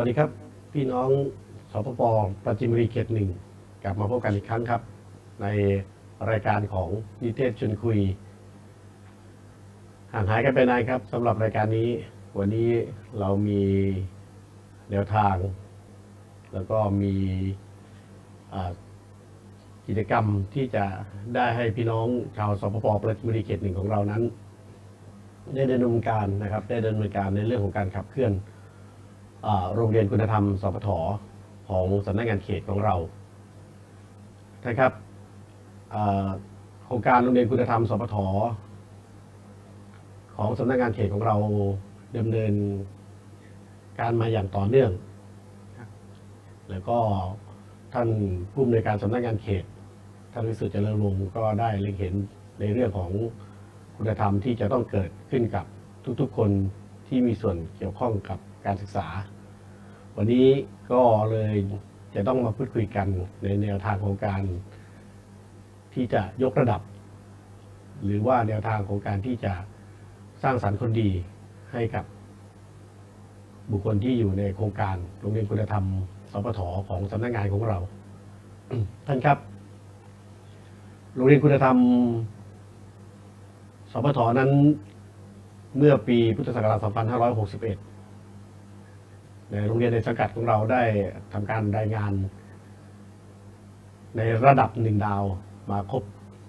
วัสดีครับ พี่น้องสปปประจิมบุรีเขตหนึ่งกลับมาพบกันอีกครั้งครับ ในรายการของนิเทศชวนคุย ห่างหายกันไปนานครับสำหรับรายการนี้ วันนี้เรามีแนวทาง แล้วก็มีกิจกรรมที่จะได้ให้พี่น้องชาวสปปประจิมบุรีเขตหนึ่งของเรานั้น ได้ดำเนินการนะครับ ได้ดำเนินการในเรื่องของการขับเคลื่อน โรงเรียนคุณธรรมสพทของสำนักงานเขตของเรานะครับโครงการโรงเรียนคุณธรรมสพทของสำนักงานเขตของเราดำเนินการมาอย่างต่อเนื่อง แล้วก็ท่านผู้อำนวยการสำนักงานเขตท่านวิสุทธิ์เจริญวงศ์ก็ได้เล็งเห็นในเรื่องของคุณธรรมที่จะต้องเกิดขึ้นกับทุกๆคนที่มีส่วนเกี่ยวข้องกับ การศึกษา วันนี้ก็เลยจะต้องมาพูดคุยกันในแนวทางของการ ที่จะยกระดับ หรือว่าแนวทางของการที่จะสร้างสรรค์คนดีให้กับ บุคคลที่อยู่ในโครงการโรงเรียนคุณธรรมสปทของสำนักงานของเรา ท่านครับโรงเรียนคุณธรรมสปทนั้นเมื่อปีพุทธศักราช 2561 ในโรงเรียนในสังกัดของเราได้ทำการรายงาน ในระดับหนึ่งดาวมาครบ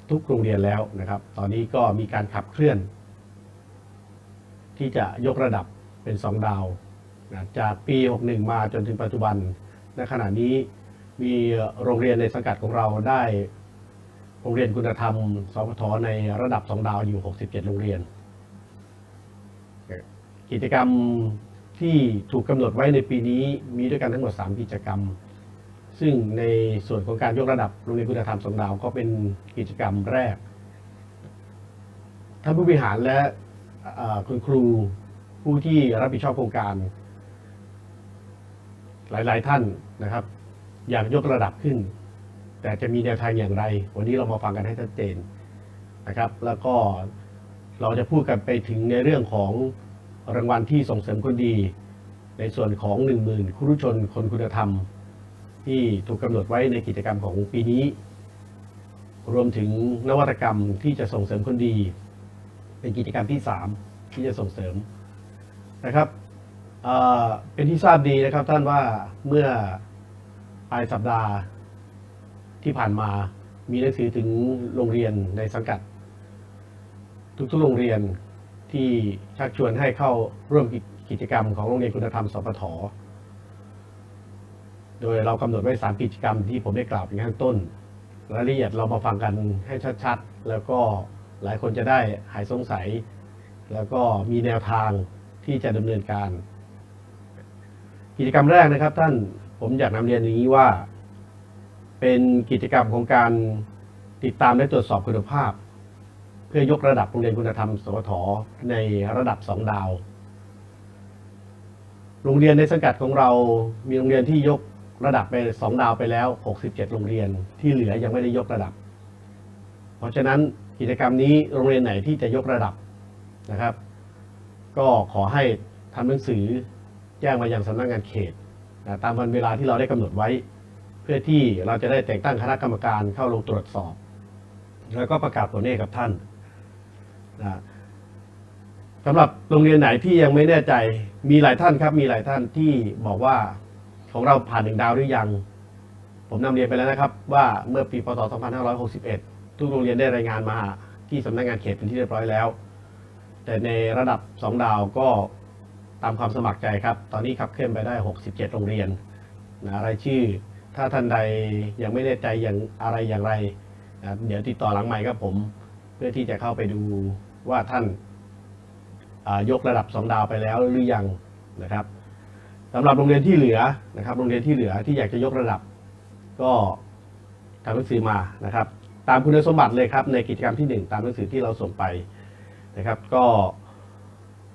ทุกโรงเรียนแล้วนะครับ ตอนนี้ก็มีการขับเคลื่อน ที่จะยกระดับเป็นสองดาวนะจากปี 61 มาจนถึงปัจจุบันในขณะนี้มีโรงเรียนในสังกัดของเราได้ โรงเรียนคุณธรรม สพทในระดับสองดาวอยู่ 67 โรงเรียน กิจกรรม ที่ถูกกำหนดไว้ในปีนี้มีด้วยกันทั้งหมด 3 กิจกรรม ซึ่งในส่วนของการยกระดับโรงเรียนคุณธรรมสองดาวก็เป็นกิจกรรมแรก ท่านผู้บริหารและคุณครูผู้ที่รับผิดชอบโครงการ หลายๆท่านนะครับ อยากยกระดับขึ้น แต่จะมีแนวทางอย่างไร วันนี้เรามาฟังกันให้ชัดเจนนะครับ แล้วก็เราจะพูดกันไปถึงในเรื่องของ รางวัลที่ส่งเสริมคนดี ในส่วนของ 1 0,000ครุชนคนคุณธรรม ที่ถูกกำหนดไว้ในกิจกรรมของปีนี้ รวมถึงนวัตกรรมที่จะส่งเสริมคนดี เป็นกิจกรรมที่ 3 ที่จะส่งเสริมนะครับเเป็นที่ทราบดีนะครับท่านว่าเมื่อปลายสัปดาห์ที่ผ่านมามีหนังสือถึงโรงเรียนในสังกัด ทุกๆโรงเรียน ที่ชักชวนให้เข้าร่วมกิจกรรมของโรงเรียนคุณธรรมสปทโดยเรากำหนดไว้ 3 กิจกรรมที่ผมได้กล่าวไปข้างต้น รายละเอียดเรามาฟังกันให้ชัดๆ แล้วก็หลายคนจะได้หายสงสัย แล้วก็มีแนวทางที่จะดำเนินการ กิจกรรมแรกนะครับท่านผมอยากนำเรียนอย่างนี้ว่า เป็นกิจกรรมของการติดตามและตรวจสอบคุณภาพ เพื่อยกระดับโรงเรียนคุณธรรมสวทในระดับสองดาว โรงเรียนในสังกัดของเรามีโรงเรียนที่ยกระดับไปสองดาวไปแล้ว 67 โรงเรียนที่เหลือยังไม่ได้ยกระดับ เพราะฉะนั้นกิจกรรมนี้โรงเรียนไหนที่จะยกระดับนะครับ ก็ขอให้ทำหนังสือแจ้งมายังสำนักงานเขตตามวันเวลาที่เราได้กำหนดไว้ เพื่อที่เราจะได้แต่งตั้งคณะกรรมการเข้าลงตรวจสอบ แล้วก็ประกาศผลให้กับท่าน นะสำหรับโรงเรียนไหนที่ยังไม่แน่ใจ มีหลายท่านครับ มีหลายท่านที่บอกว่าของเราผ่านหนึ่งดาวหรือยัง ผมนำเรียนไปแล้วนะครับ ว่าเมื่อปีพศ 2561 ทุกโรงเรียนได้รายงานมาที่สำนักงานเขตเป็นที่เรียบร้อยแล้ว แต่ในระดับ 2 ดาวก็ตามความสมัครใจครับ ตอนนี้ขับเคลื่อนไปได้ 67 โรงเรียนนะรายชื่อ ถ้าท่านใดยังไม่แน่ใจอย่างอะไรอย่างไรนะเดี๋ยวติดต่อหลังใหม่ครับผม เพื่อที่จะเข้าไปดู ว่าท่านายกระดับ 2 ดาวไปแล้วหรือยังนะครับสำหรับโรงเรียนที่เหลือนะครับ โรงเรียนที่เหลือที่อยากจะยกระดับ ก็ทำหนังสือมานะครับ ตามคุณสมบัติเลยครับในกิจกรรมที่หนึ่งตามหนังสือที่เราส่งไปนะครับ ก็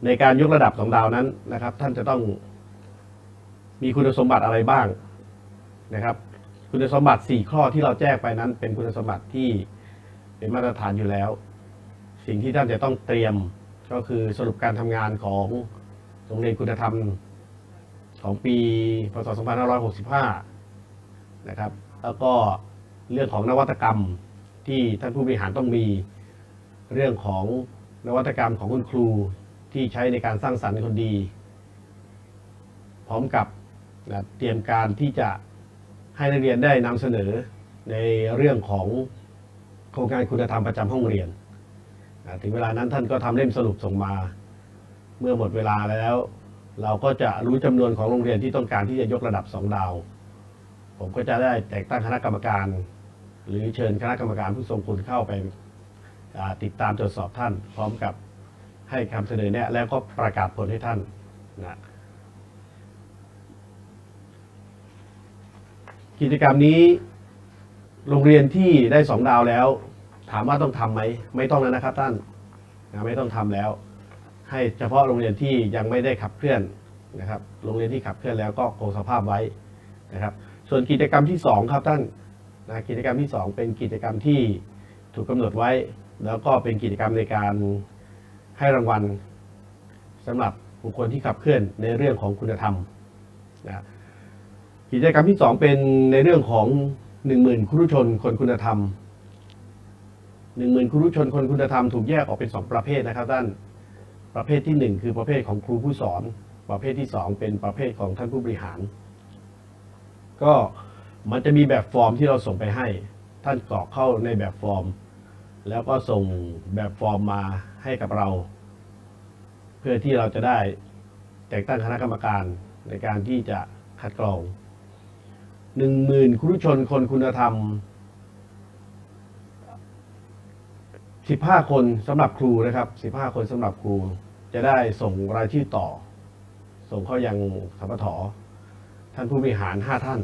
ในการยกระดับสองดาวนั้นนะครับ ท่านจะต้องมีคุณสมบัติอะไรบ้างนะครับ คุณสมบัติ 4 ข้อที่เราแจ้งไปนั้น เป็นคุณสมบัติที่เป็นมาตรฐานอยู่แล้ว สิ่งที่ท่านจะต้องเตรียมก็คือสรุปการทำงานของโรงเรียนคุณธรรมของปีพศ 2565 นะครับ แล้วก็เรื่องของนวัตกรรมที่ท่านผู้บริหารต้องมี เรื่องของนวัตกรรมของคุณครูที่ใช้ในการสร้างสรรค์คนดี พร้อมกับนะเตรียมการที่จะให้นักเรียนได้นำเสนอในเรื่องของโครงการคุณธรรมประจำห้องเรียน ถึงเวลานั้นท่านก็ทำเล่มสรุปส่งมา เมื่อหมดเวลาแล้ว เราก็จะรู้จำนวนของโรงเรียนที่ต้องการที่จะยกระดับสองดาว ผมก็จะได้แต่งตั้งคณะกรรมการ หรือเชิญคณะกรรมการผู้ทรงคุณเข้าไปติดตามตรวจสอบท่าน พร้อมกับให้คำเสนอแนะแล้วก็ประกาศผลให้ท่านนะกิจกรรมนี้โรงเรียนที่ได้สองดาวแล้ว ถามว่าต้องทำไหมไม่ต้องแล้วนะครับท่านนะไม่ต้องทำแล้ว ให้เฉพาะโรงเรียนที่ยังไม่ได้ขับเคลื่อนนะครับ โรงเรียนที่ขับเคลื่อนแล้วก็คงสภาพไว้นะครับ ส่วนกิจกรรมที่สองครับท่านนะกิจกรรมที่สองเป็นกิจกรรมที่ถูกกำหนดไว้ แล้วก็เป็นกิจกรรมในการให้รางวัลสำหรับบุคคลที่ขับเคลื่อนในเรื่องของคุณธรรมนะกิจกรรมที่สองเป็นในเรื่องของหนึ่งหมื่นครุชนคนคุณธรรม หนึ่งหมื่นครุชนคนคุณธรรมถูกแยกออกเป็นสองประเภทนะครับท่านประเภทที่หนึ่งคือประเภทของครูผู้สอน ประเภทที่สองเป็นประเภทของท่านผู้บริหาร ก็มันจะมีแบบฟอร์มที่เราส่งไปให้ ท่านกรอกเข้าในแบบฟอร์ม แล้วก็ส่งแบบฟอร์มมาให้กับเรา เพื่อที่เราจะได้แต่งตั้งคณะกรรมการในการที่จะคัดกรองหนึ่งหมื่นครุชนคนคุณธรรม สิบห้าคนสำหรับครูนะครับสิบห้าคนสำหรับครู จะได้ส่งรายชื่อต่อ ส่งเข้ายังสปทท่านผู้บริหารห้าท่าน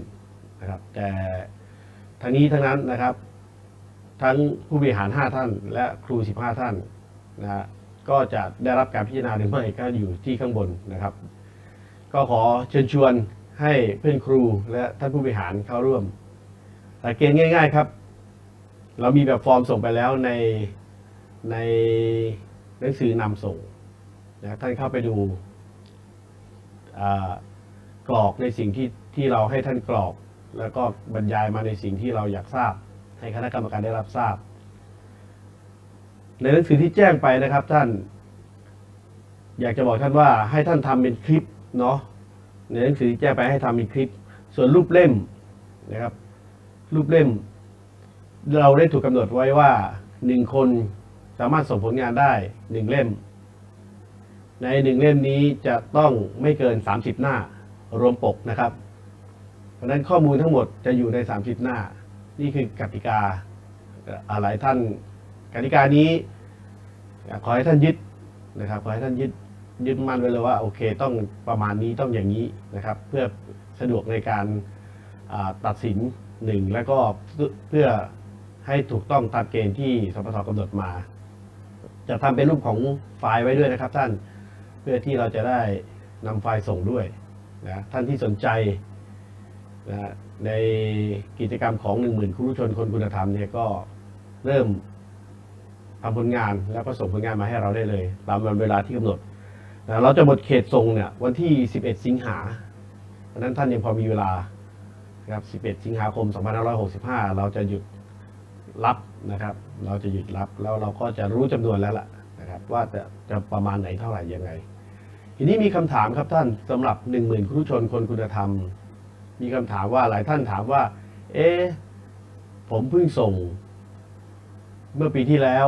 นะครับ แต่ทั้งนี้ทั้งนั้นนะครับ ทั้งผู้บริหาร 5 ท่าน และครู 15 ท่านนะฮะก็จะได้รับการพิจารณาหรือไม่ก็อยู่ที่ข้างบนนะครับ ก็ขอเชิญชวนให้เพื่อนครูและท่านผู้บริหารเข้าร่วมหลักเกณฑ์ง่าย ๆ ครับ เรามีแบบฟอร์มส่งไปแล้วใน ในหนังสือนำส่งนะท่านเข้าไปดูกรอกในสิ่งที่ที่เราให้ท่านกรอก แล้วก็บรรยายมาในสิ่งที่เราอยากทราบ ให้คณะกรรมการได้รับทราบ ในหนังสือที่แจ้งไปนะครับท่าน อยากจะบอกท่านว่าให้ท่านทำเป็นคลิปเนาะในหนังสือที่แจ้งไปให้ทำเป็นคลิป ส่วนรูปเล่มนะครับ รูปเล่ม เราได้ถูกกำหนดไว้ว่าหนึ่งคน สามารถส่งผลงานได้หนึ่งเล่ม ในหนึ่งเล่มนี้จะต้องไม่เกิน 30 หน้ารวมปกนะครับ เพราะนั้นข้อมูลทั้งหมดจะอยู่ใน 30 หน้า นี่คือกติกาอ่อหลายท่านกติกานี้ ขอให้ท่านยึดนะครับขอให้ท่านยึดยึดมั่นไว้เลยว่าโอเคต้องประมาณนี้ต้องอย่างนี้นะครับ เพื่อสะดวกในการตัดสินหนึ่งแล้วก็เพื่อให้ถูกต้องตามเกณฑ์ที่สปทกำหนดมา จะทำเป็นรูปของไฟล์ไว้ด้วยนะครับท่านเพื่อที่เราจะได้นำไฟล์ส่งด้วยนะท่านที่สนใจนะในกิจกรรมของ 1 0,000ครูชนคนคุณธรรมเนี่ยก็เริ่มทำผลงานแล้วก็ส่งผลงานมาให้เราได้เลย ตามวันเวลาที่กำหนดนะเราจะหมดเขตส่งเนี่ยวันที่ 11 สิงหาเพราะฉะนั้นท่านยังพอมีเวลานะครับ 11 สิงหาคม 2565 เราจะหยุดรับ นะครับ เราจะหยุดรับแล้วเราก็จะรู้จำนวนแล้วล่ะนะครับว่าจะจะประมาณไหนเท่าไหร่ยังไง ทีนี้มีคำถามครับท่านสำหรับ 1 0,000ครูชนคนคุณธรรม มีคำถามว่าหลายท่านถามว่า เอ๊ผมเพิ่งส่ง เมื่อปีที่แล้ว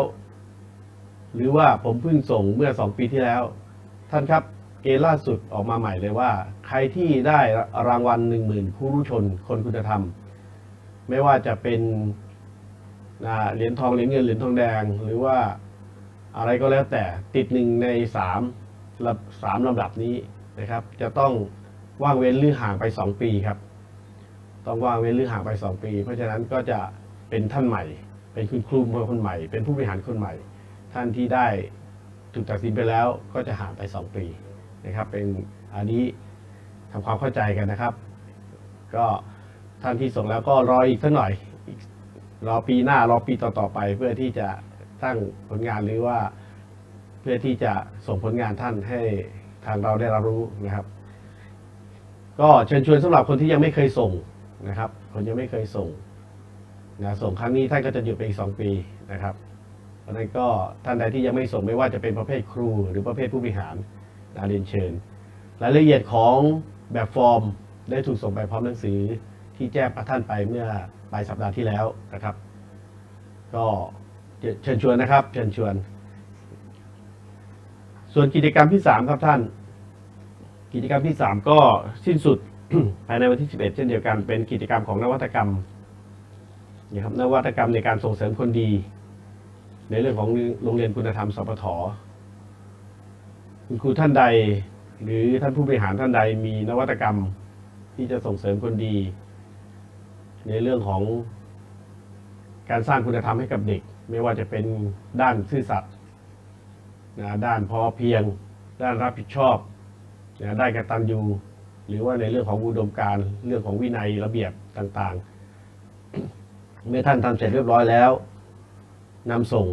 หรือว่าผมเพิ่งส่งเมื่อสองปีที่แล้ว ท่านครับเกณฑ์ล่าสุดออกมาใหม่เลยว่า ใครที่ได้รางวัลหนึ่งหมื่นผู้รู้ชนคนคุณธรรม ไม่ว่าจะเป็น อ่าเหรียญทองเหรียญเงินเหรียญทองแดง หรือว่าอะไรก็แล้วแต่ติดหนึ่งในสามระสามลำดับนี้นะครับ จะต้องว่างเว้นหรือห่างไป 2 ปีครับ ต้องว่างเว้นหรือห่างไป 2 ปี เพราะฉะนั้นก็จะเป็นท่านใหม่ เป็นคุณครูคนใหม่ เป็นผู้บริหารคนใหม่ ท่านที่ได้ถูกตัดสินไปแล้วก็จะห่างไป 2 ปีนะครับ เป็นอันนี้ทำความเข้าใจกันนะครับ ก็ท่านที่ส่งแล้วก็รออีกสักหน่อย รอปีหน้ารอปีต่อๆไป เพื่อที่จะสร้างผลงานหรือว่า เพื่อที่จะส่งผลงานท่านให้ทางเราได้รับรู้นะครับ ก็เชิญชวนสำหรับคนที่ยังไม่เคยส่งนะครับ คนยังไม่เคยส่งนะส่งครั้งนี้ท่านก็จะหยุดไปอีกสองปีนะครับเพราะฉะนั้นก็ท่านใดที่ยังไม่ส่งไม่ว่าจะเป็นประเภทครู หรือประเภทผู้บริหารนะเรียนเชิญ รายละเอียดของแบบฟอร์มได้ถูกส่งไปพร้อมหนังสือ ที่แจ้งกับท่านไปเมื่อปลายสัปดาห์ที่แล้วนะครับ ก็เชิญชวนนะครับ เชิญชวน ส่วนกิจกรรมที่ 3 ครับท่าน กิจกรรมที่ 3 ก็สิ้นสุดภายในวันที่ 11 เช่นเดียวกัน เป็นกิจกรรมของนวัตกรรมนะครับนวัตกรรมในการส่งเสริมคนดี ในเรื่องของโรงเรียนคุณธรรมสปทคุณครูท่านใด หรือท่านผู้บริหารท่านใดมีนวัตกรรมที่จะส่งเสริมคนดี ในเรื่องของการสร้างคุณธรรมให้กับเด็ก ไม่ว่าจะเป็นด้านซื่อสัตย์นะด้านพอเพียง ด้านรับผิดชอบนะด้านกตัญญูหรือว่าในเรื่องของอุดมการเรื่องของวินัยระเบียบต่างๆ เมื่อท่านทำเสร็จเรียบร้อยแล้วนำส่ง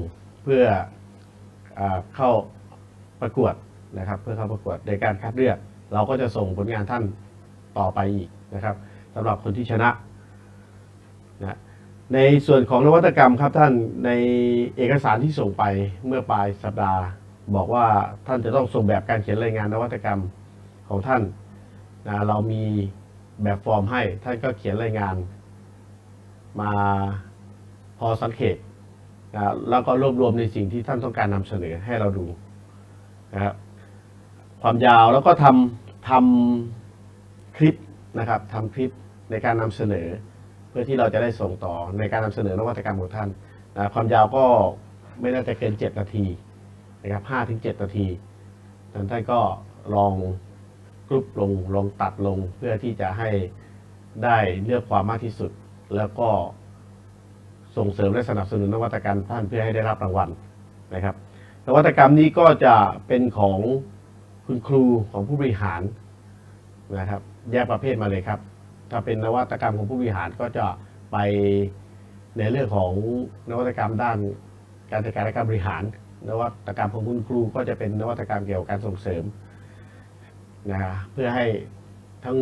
เพื่ออเข้าประกวดนะครับ เพื่อเข้าประกวดในการคัดเลือก เราก็จะส่งผลงานท่านต่อไปอีกนะครับสำหรับคนที่ชนะ ในส่วนของนวัตกรรมครับท่านในเอกสารที่ส่งไปเมื่อปลายสัปดาห์ บอกว่าท่านจะต้องส่งแบบการเขียนรายงานนวัตกรรมของท่านนะเรามีแบบฟอร์มให้ท่านก็เขียนรายงาน มาพอสังเกตนะแล้วก็รวบรวมในสิ่งที่ท่านต้องการนำเสนอให้เราดูนะครับความยาวแล้วก็ทำทำคลิปนะครับทำคลิปในการนำเสนอ เพื่อที่เราจะได้ส่งต่อในการนำเสนอนวัตกรรมของท่านนะความยาวก็ไม่น่าจะเกิน 7 นาทีนะครับ5ถึง7นาทีท่านท่านก็ลองกรุ๊ปลงลองตัดลงเพื่อที่จะให้ได้เลือกความมากที่สุด แล้วก็ส่งเสริมและสนับสนุนนวัตกรรมท่านเพื่อให้ได้รับรางวัลนะครับ นวัตกรรมนี้ก็จะเป็นของคุณครูของผู้บริหารนะครับ แยกประเภทมาเลยครับ ถ้าเป็นนวัตกรรมของผู้บริหารก็จะไปในเรื่องของนวัตกรรมด้านการจัดการและการบริหาร นวัตกรรมของคุณครูก็จะเป็นนวัตกรรมเกี่ยวกับการส่งเสริมนะเพื่อให้ทั้ง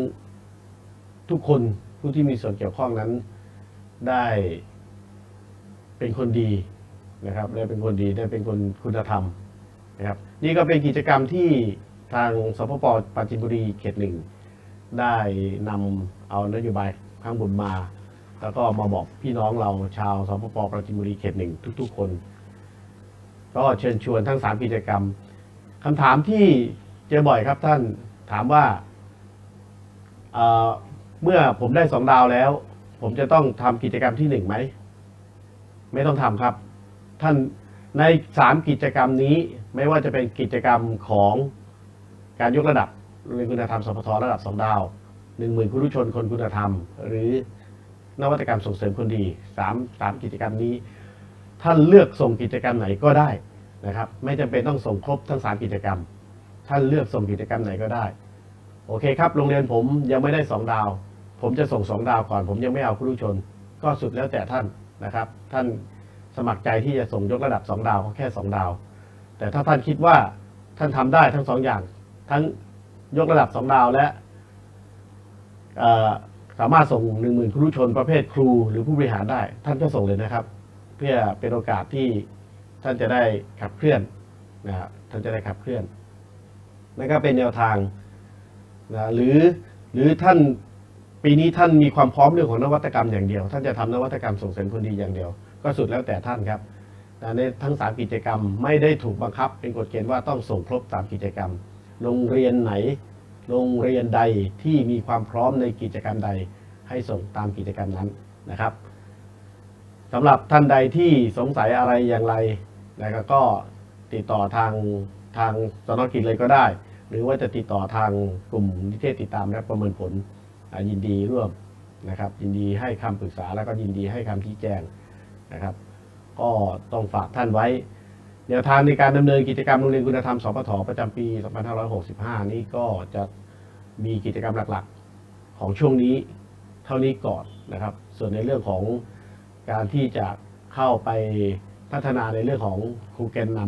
ทุกคนผู้ที่มีส่วนเกี่ยวข้องนั้นได้เป็นคนดีนะครับได้เป็นคนดีได้เป็นคนคุณธรรมนะครับนี่ก็เป็นกิจกรรมที่ทางสพปปราจิบุรีเขตหนึ่งได้นำ เอานโยบายข้างบนมา แล้วก็มาบอกพี่น้องเราชาวสปปปราจินบุรีเขตหนึ่งทุก ๆ คน ก็เชิญชวนทั้ง3กิจกรรมคำถามที่เจอบ่อยครับท่านถามว่าเเมื่อผมได้สองดาวแล้ว ผมจะต้องทำกิจกรรมที่หนึ่งไหม ไม่ต้องทำครับ ท่านในสามกิจกรรมนี้ไม่ว่าจะเป็นกิจกรรมของการยกระดับโรงเรียนคุณธรรมสพทระดับสองดาว หนึ่งหมื่นคุณผู้ชนคนคุณธรรม หรือนวัตกรรมส่งเสริมคนดีสามสามกิจกรรมนี้ ท่านเลือกส่งกิจกรรมไหนก็ได้นะครับ ไม่จำเป็นต้องส่งครบทั้งสามกิจกรรม ท่านเลือกส่งกิจกรรมไหนก็ได้ โอเคครับ โรงเรียนผมยังไม่ได้สองดาว ผมจะส่งสองดาวก่อน ผมยังไม่เอาคุณผู้ชน ก็สุดแล้วแต่ท่านนะครับ ท่านสมัครใจที่จะส่งยกระดับสองดาวก็แค่สองดาว แต่ถ้าท่านคิดว่าท่านทำได้ทั้งสองอย่าง ทั้งยกระดับสองดาวและ สามารถส่งหนึ่งหมื่นครูชนประเภทครูหรือผู้บริหารได้ ท่านก็ส่งเลยนะครับ เพื่อเป็นโอกาสที่ท่านจะได้ขับเคลื่อนนะครับท่านจะได้ขับเคลื่อนนั่นก็เป็นแนวทางนะหรือหรือท่านปีนี้ท่านมีความพร้อมเรื่องของนวัตกรรมอย่างเดียว ท่านจะทำนวัตกรรมส่งเสริมคนดีอย่างเดียว ก็สุดแล้วแต่ท่านครับในทั้งสามกิจกรรมไม่ได้ถูกบังคับ เป็นกฎเกณฑ์ว่าต้องส่งครบตามกิจกรรม โรงเรียนไหน โรงเรียนใดที่มีความพร้อมในกิจกรรมใดให้ส่งตามกิจกรรมนั้นนะครับสำหรับท่านใดที่สงสัยอะไรอย่างไรนะครับก็ติดต่อทางทางสนกิจเลยก็ได้ หรือว่าจะติดต่อทางกลุ่มนิเทศติดตามและประเมินผลยินดีร่วมนะครับ ยินดีให้คำปรึกษาแล้วก็ยินดีให้คำชี้แจงนะครับ ก็ต้องฝากท่านไว้ แนวทางในการดำเนินกิจกรรมโรงเรียนคุณธรรมสปทประจำปี 2565 นี้ก็จะมีกิจกรรมหลักๆ ของช่วงนี้เท่านี้ก่อนนะครับ ส่วนในเรื่องของการที่จะเข้าไปพัฒนาในเรื่องของครูแกนน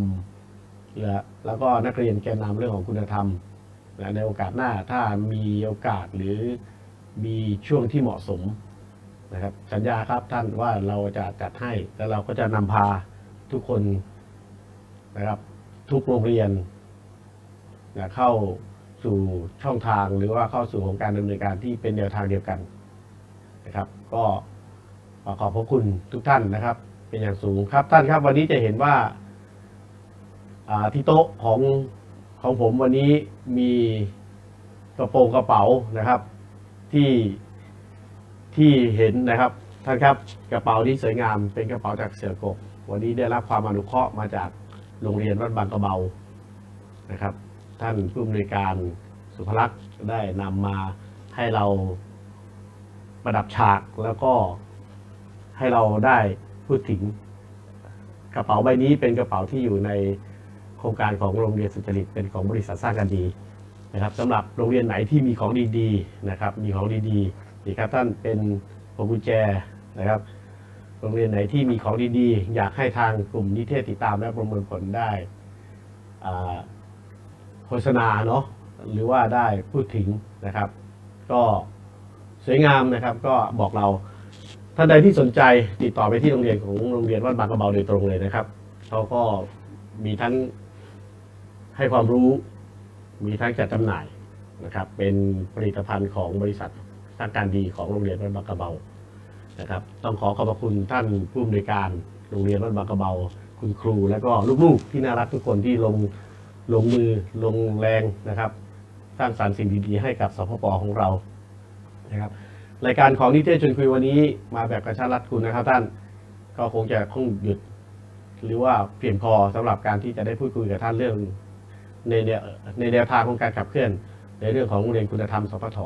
ำและแล้วก็นักเรียนแกนนำเรื่องของคุณธรรมนะในโอกาสหน้าถ้ามีโอกาสหรือมีช่วงที่เหมาะสมนะครับสัญญาครับท่านว่าเราจะจัดให้ แล้วเราก็จะนำพาทุกคน นะครับ ทุกโรงเรียนนะเข้าสู่ช่องทางหรือว่าเข้าสู่ของการดำเนินการที่เป็นแนวทางเดียวกันนะครับ ก็ขอขอบพระคุณทุกท่านนะครับ เป็นอย่างสูงครับท่านครับ วันนี้จะเห็นว่าอ่าที่โต๊ะของของผมวันนี้มีกระโปรงกระเป๋านะครับที่ที่เห็นนะครับท่านครับกระเป๋าที่สวยงามเป็นกระเป๋าจากเสือกบวันนี้ได้รับความอนุเคราะห์มาจาก โรงเรียนวัดบางกระเบานะครับ ท่านผู้อำนวยการสุภลักษณ์ได้นำมาให้เราประดับฉากแล้วก็ให้เราได้พูดถึงกระเป๋าใบนี้เป็นกระเป๋าที่อยู่ในโครงการของโรงเรียนสุจริตเป็นของบริษัทสร้างกันดีนะครับสำหรับโรงเรียนไหนที่มีของดีๆนะครับ มีของดีๆนี่ครับท่านเป็นพวงกุญแจนะครับ โรงเรียนไหนที่มีของดีๆ อยากให้ทางกลุ่มนิเทศติดตามและประเมินผลได้โฆษณาเนาะหรือว่าได้พูดถึงนะครับ ก็สวยงามนะครับ ก็บอกเราท่านใดที่สนใจติดต่อไปที่โรงเรียนของโรงเรียนวัดบางกระเบาโดยตรงเลยนะครับเขาก็มีทั้งให้ความรู้ มีทั้งจัดจำหน่ายนะครับ เป็นผลิตภัณฑ์ของบริษัทสร้างการดีของโรงเรียนวัดบางกระเบา นะครับ ต้องขอขอบพระคุณท่านผู้อำนวยการโรงเรียนวัดบางกระเบา คุณครู และก็ลูกๆที่น่ารักทุกคนที่ลงลงมือลงแรงนะครับสร้างสรรค์สิ่งดีๆให้กับสพปของเรานะครับรายการของนิเทศชวนคุยวันนี้มาแบบกระชั้นรัดคุณนะครับท่านก็คงจะคงหยุด หรือว่าเพียงพอสำหรับการที่จะได้พูดคุยกับท่านเรื่อง ในแนวในแนวทางของการขับเคลื่อน ในเรื่องของโรงเรียนคุณธรรมสพท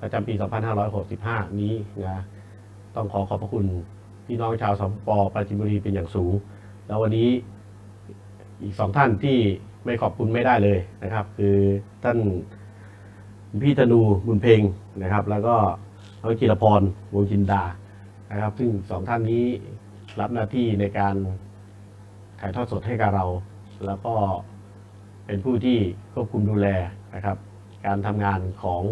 ประจำปี 2565 นี้นะ ต้องขอขอบพระคุณพี่น้องชาวสปปราจินบุรีเป็นอย่างสูง แล้ววันนี้อีกสองท่านที่ไม่ขอบคุณไม่ได้เลยนะครับ คือท่านพี่ธนูบุญเพ็งนะครับ แล้วก็น้องจิรพรวงจินดานะครับ ซึ่งสองท่านนี้รับหน้าที่ในการถ่ายทอดสดให้กับเรา แล้วก็เป็นผู้ที่ควบคุมดูแลนะครับ การทำงานของ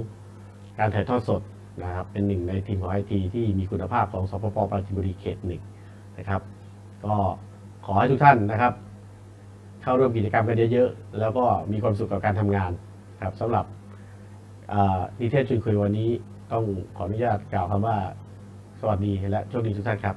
การถ่ายทอดสด นะครับเป็นหนึ่งในทีมของไอทีที่มีคุณภาพของสปปปราจินบุรีเขตหนึ่งนะครับ ก็ขอให้ทุกท่านนะครับ เข้าร่วมกิจกรรมกันเยอะๆ แล้วก็มีความสุขกับการทำงานครับสำหรับนิเทศชวนคุยวันนี้ต้องขออนุญาตกล่าวคำว่า สวัสดีและโชคดีทุกท่านครับ